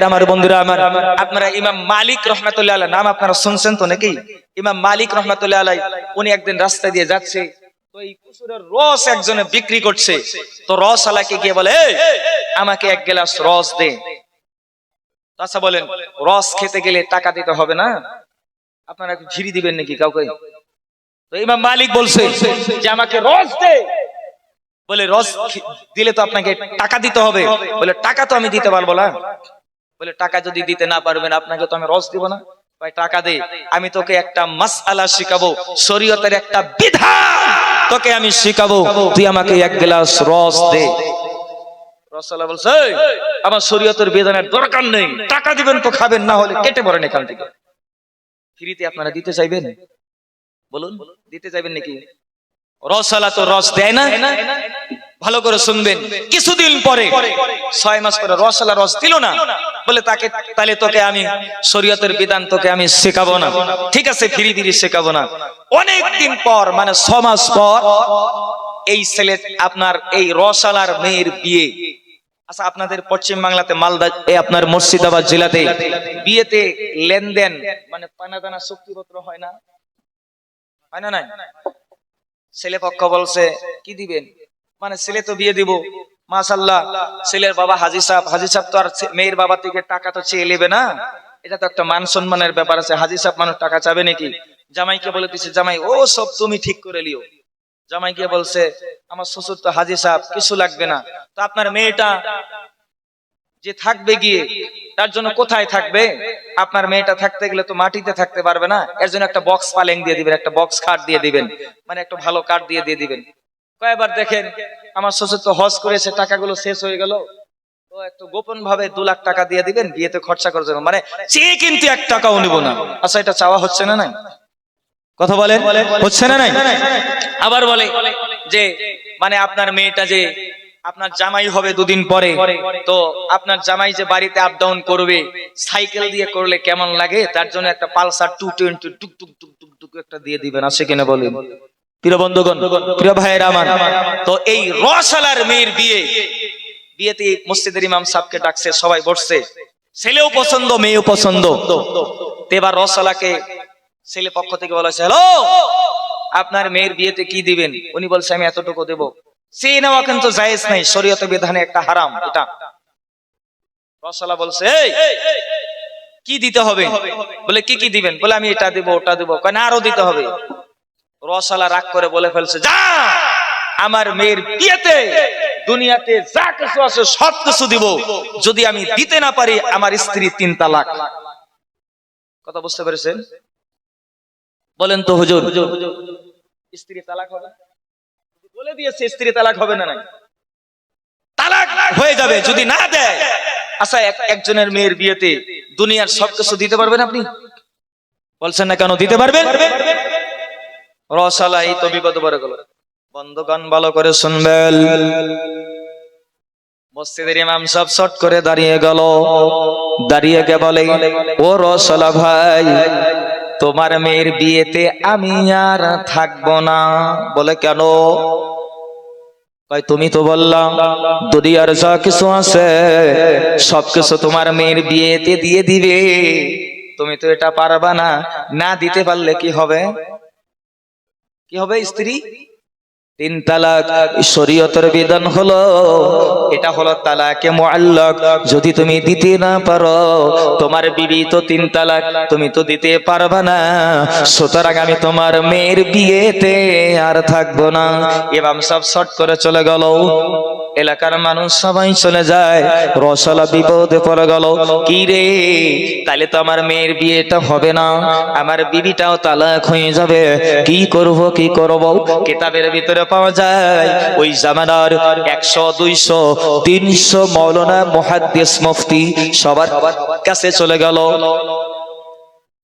ভাইয়ের, আমার বন্ধুরা, আমার আপনারা ইমাম মালিক রহমাতুল্লাহ আলাইহ, নাম আপনারা শুনছেন তো নাকি? ইমাম মালিক রহমাতুল্লাহ আলাই উনি একদিন রাস্তা দিয়ে যাচ্ছে রস একজনে বিক্রি করছে, তো রস আলাকে গিয়ে বলে আমাকে এক রস দে। আচ্ছা বলেন, রস খেতে গেলে টাকা দিতে হবে না? আপনারা ঝিরি দিবেন নাকি কাউকে? তো ইমাম মালিক বলছে যে, আমাকে রস দে। বলে, রস দিলে তো আপনাকে টাকা দিতে হবে। বলে, টাকা তো আমি দিতে পারব না। বলে টাকা যদি দিতে না পারবেন আপনাকে তো আমি রস দিব না। ভাই টাকা দে। আমি তোকে একটা মাসআলা শিখাবো। শরীয়তের একটা বিধান তোকে আমি শিখাবো। তুই আমাকে এক গ্লাস রস দে। রসালা বলছে আমার শরীয়তের দরকার নেই। টাকা দিবেন তো খাবেন না হলে কেটে পড়েন এখান থেকে। ফ্রিতে আপনারা দিতে চাইবেন? বলুন। দিতে চাইবেন নাকি? রসালা তো রস দেয় না। ভালো করে শুনবেন। কিছুদিন পরে, ছয় মাস পরে রসালা রস দিল না, বলে তাকে তাহলে তোকে আমি শরীয়তের বিধান তোকে আমি শেখাবো না। ঠিক আছে ফিরি ফিরি শেখাবো না। অনেক দিন পর মানে ছ মাস পর, এই ছেলে, আপনার এই রসালার মেয়ের বিয়ে। আচ্ছা আপনাদের পশ্চিম বাংলাতে মালদা আপনার মুর্শিদাবাদ জেলাতে বিয়েতে লেনদেন মানে পানাদানা চুক্তিপত্র হয় না? হয় না নাই? ছেলে পক্ষ বলছে, কি দিবেন? মানে ছেলে তো বিয়ে দিব। মাশাল্লাহ ছেলের বাবা হাজি সাহেব হাজি সাহেব তো আর মেয়ের বাবা থেকে টাকা তো চেয়ে নেবে না। এটা তো একটা মান সম্মানের ব্যাপার আছে। হাজি সাহেব মানুষ টাকা চাবে নাকি? জামাইকে বলে দিছে, জামাই, ও সব তুমি ঠিক করে লিও। জামাই গিয়ে বলছে, আমার শ্বশুর তো হাজি সাহেব, কিছু লাগবে না। তো আপনার মেয়েটা যে থাকবে গিয়ে, তার জন্য কোথায় থাকবে? আপনার মেয়েটা থাকতে গেলে তো মাটিতে থাকতে পারবে না। এর জন্য একটা বক্স পালেং দিয়ে দিবেন, একটা বক্স খাট দিয়ে দিবেন। মানে একটা ভালো কাঠ দিয়ে দিয়ে দিবেন। কয়েকবার দেখেন, আমার শ্বশুর তো হজ করেছে, টাকাগুলো শেষ হয়ে গেল। তো একটু গোপন ভাবে দু লাখ টাকা দিয়ে দিবেন বিয়েতে খরচা করার জন্য। মানে চেয়ে কিন্তু এক টাকাও নিব না। আচ্ছা এটা চাওয়া হচ্ছে না নাই? কথা বলেন, হচ্ছে না নাই? আবার বলে যে মানে আপনার মেয়েটা যে, আপনার জামাই হবে দুদিন পরে, তো আপনার জামাই যে বাড়িতে আপ ডাউন করবে, সাইকেল দিয়ে করলে কেমন লাগে? তার জন্য একটা পালসার টু টোয়েন্টি টুক টুক টুক টুক একটা দিয়ে দিবেন, আছে কিনা বলেন? আপনার মেয়ের বিয়েতে কি দিবেন? উনি বলছে, আমি এতটুকু দেব। সে নেওয়া কিন্তু জায়েজ নাই, শরীয়ত বিধানে একটা হারাম, এটা। রসালা বলছে কি দিতে হবে? বলে, কি কি দিবেন? বলে, আমি এটা দেব, ওটা দেবো। কেন আরও দিতে হবে। রসালা রাগ করে বলে ফেলছে, যা! আমার মেয়ের বিয়েতে দুনিয়াতে যা কিছু আছে সব কিছু দিব। যদি আমি দিতে না পারি, আমার স্ত্রী তিন তালাক। কথা বুঝতে পেরেছেন? বলেন তো, হুজুর। স্ত্রী তালাক হবে? বলে দিয়েছে, স্ত্রী তালাক হবে না নাই। তালাক হয়ে যাবে, যদি না দেয়। আচ্ছা একজনের মেয়ের বিয়েতে দুনিয়ার সবকিছু দিতে পারবেন আপনি? বলছেন না কেন, দিতে পারবেন? রসালা এই তো বিপদ পড়ে গেল। বন্ধগান ভালো করে শুনবেন। মসজিদের ইমাম সব শট করে দাঁড়িয়ে গেল। দাঁড়িয়ে গে বলে, ও রসলা ভাই, তোমার মেয়ের বিয়েতে আমি আর থাকব না। বলে, কেন? ভাই তুমি তো বললাম, দুনিয়ার যা কিছু আছে সবকিছু তোমার মেয়ের বিয়েতে দিয়ে দিবে। তুমি তো এটা পারবা না না দিতে পারলে কি হবে? কি হবে স্ত্রী? তিন তালাক শরীয়তের বিধান হলো এটা হলো তালাকে মুআল্লাক। যদি তুমি দিতে না পারো তোমার বিবি তো তিন তালাক তুমি তো দিতে পারবা না। সুতরাং আমি তোমার মেয়ের বিয়েতে আর থাকব না। এবাম সব শর্ট করে চলে গেল। এলাকার মানুষ সবাই চলে যায়। রসলা বিপদে পড়ে গেল। কি রে? তাহলে তো আমার মেয়ের বিয়েটা হবে না। আমার বিবিটাও তালাক হয়ে যাবে। কি করব কি করব? কিতাবের ভিতরে পাওয়া যায়, ওই জামানার একশো, দুইশো, তিনশো মৌলানা মুহাদ্দিস মুফতি সবার কাছে চলে গেল।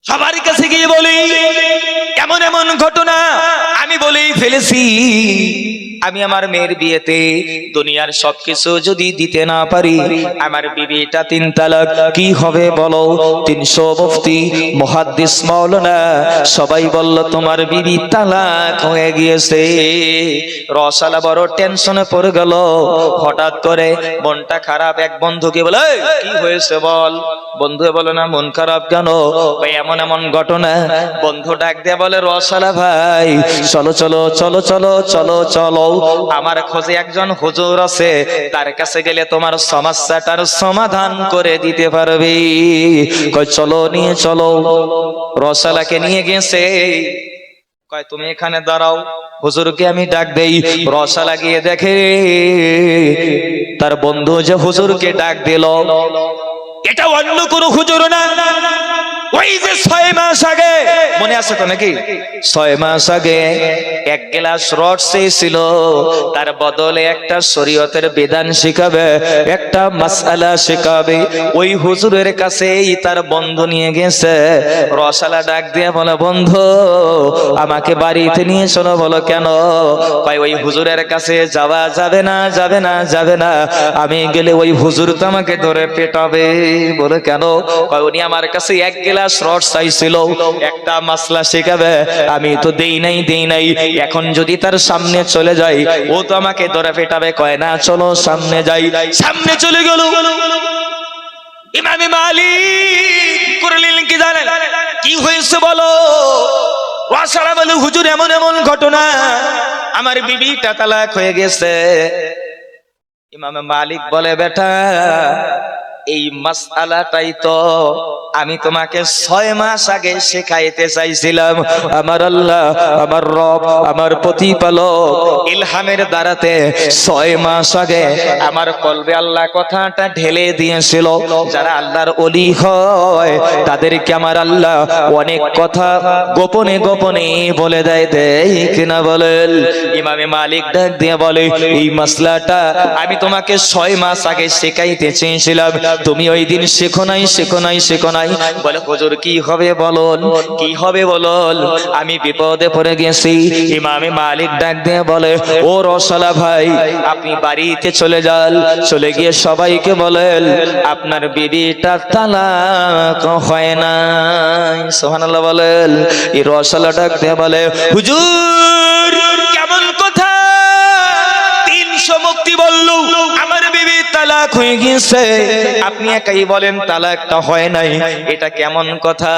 সবার কাছে গিয়ে বলি এমন এমন ঘটনা? আমি বলেই ফেলেছি। আমি আমার মেয়ের বিয়েতে দুনিয়ার সবকিছু যদি দিতে না পারি আমার বিবিটা তিন তালাক। কি হবে বলো? তিনশো মুফতি মহাদ্দিস মাওলানা সবাই বলল তোমার বিবি তালাক হয়ে গিয়েছে। রসালা বড় টেনশনে পড়ে গেল। হঠাৎ করে মনটা খারাপ। এক বন্ধুকে বলে "এই, কি হয়েছে বল? বন্ধু বলে না মন খারাপ কেন? এমন এমন ঘটনা। বন্ধু ডাক দিয়ে বলে রসালা ভাই চলো চলো চলো চলো চলো চলো। আমার খোঁজে একজন হুজুর আছে, তার কাছে গেলে তোমার সমস্যাটার সমাধান করে দিতে পারবে। কই চলো নিয়ে চলো। রসালাকে নিয়ে গেছে। কয়, তুমি এখানে দাঁড়াও, হুজুরকে আমি ডাক দেই। রসা লাগিয়ে দেখে তার বন্ধু যে হুজুরকে ডাক দিল, এটা অন্য কোনো হুজুর না? ওই যে ছয় মাস আগে, মনে আছে তো নাকি? ছয় মাস আগে এক গ্লাস রড ছিল তার বদলে একটা শরীয়তের বিধান শিখাবে, একটা মাসালা শিখাবে। ওই হুজুরের কাছেই তার বন্ধু নিয়ে গেছে। রসালা ডাক দিয়ে বলে, বন্ধু, আমাকে বাড়িতে নিয়ে চলো বলো, কেন? ভাই, ওই হুজুরের কাছে যাওয়া যাবে না যাবে না যাবে না। আমি গেলে ওই হুজুর তো আমাকে ধরে পেটাবে। বলে, কেন? উনি আমার কাছে এক গ্লাস রড চাইছিল একটা মাসলা শেখাবে, আমি তো দেই নাই দেই নাই। এখন যদি তার সামনে চলে যাই, ও তো আমাকে ধরে পেটাবে কয় না, চলো সামনে যাই। সামনে চলে গেল। মালিক কি জানেন? কি হয়েছে বলো? ওয়াসারা বলে, হুজুর, এমন এমন ঘটনা। আমার বিবিটা তালাক হয়ে গেছে। ইমামে মালিক বলে, বেটা, এই মাসআলাটাই তো আমি তোমাকে ছয় মাস আগে শেখাইতে চাইছিলাম। আমার আল্লাহ, আমার রব, আমার প্রতিপালক ইলহামের দ্বারাতে ছয় মাস আগে আমার কলবে আল্লাহ কথাটা ঢেলে দিয়েছিল। যারা আল্লাহর অলি হয়, তাদেরকে আমার আল্লাহ অনেক কথা গোপনে গোপনে বলে দেয়। দেয় কিনা বলেন? ইমামে মালিক ডাক দিয়ে বলে, এই মাসলাটা আমি তোমাকে ছয় মাস আগে শেখাইতে চেয়েছিলাম। তুমি ওই দিন শেখো নাই শেখো নাই, শেখো নাই। বলে, হুজুর, কি হবে বলুন? কি হবে বলুন? আমি বিপদে পড়ে গেছি। ইমামে মালিক ডাক দিয়ে বলে, ও রসলা ভাই, আপনি বাড়িতে চলে যান। চলে গিয়ে সবাইকে বলেন, আপনার বিবিটা তালাক হয় না সোহানাল্লাহ বলেন। এই রসলা ডাক দিয়ে বলে, হুজুর তালাক হয়ে গিয়েছে। আপনি একাই বলেন, তালাকটা হয় নাই। এটা কেমন কথা?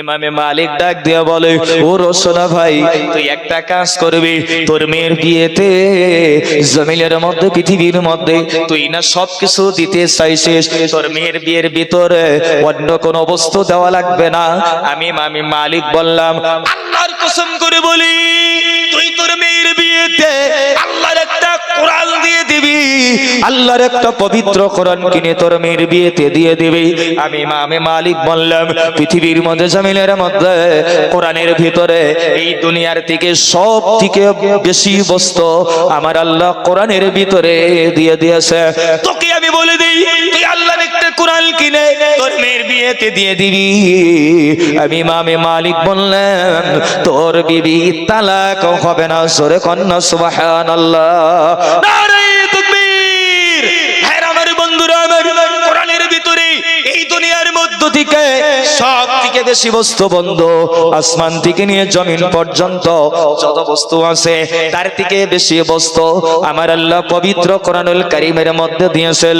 ইমামে মালিক ডাক দিয়ে বলে, ও রসনা ভাই, তুই একটা কাজ করবি। তোর মেয়ের বিয়েতে জমিনের মধ্যে, পৃথিবীর মধ্যে তুই না সবকিছু দিতে চাইছিস। তোর মেয়ের বিয়ের ভিতরে অন্য কোন বস্তু দেওয়া লাগবে না। আমি মামি মালিক বললাম, আল্লাহর কসম করে বলি, তুই তোর মেয়ের বিয়েতে আল্লাহর আল্লাহর একটা পবিত্র কোরআন কিনে তোর মেয়ের বিয়েতে দিয়ে দিবি। আমি মামে মালিক বললাম, পৃথিবীর মধ্যে জামিলের মধ্যে, কোরআনের ভিতরে, এই দুনিয়ার থেকে সব থেকে বেশি বস্তু আমার আল্লাহ কোরআনের ভিতরে দিয়ে দিয়েছে। তোকে আমি বলে দিই, তুই আল্লাহর একটা কোরআন কিনে তোর মেয়ের বিয়েতে দিয়ে দিবি। আমি মামে মালিক বললেন তোর বিবি তালাক হবে না সরে কন্যা নারায়ে দুনিয়ার থেকে সব থেকে বেশি বস্তু বন্ধ, আসমান থেকে নিয়ে জমিন পর্যন্ত যত বস্তু আছে, তার থেকে বেশি বস্তু আমার আল্লাহ পবিত্র কোরআনুল কারিমের মধ্যে দিয়েছেন।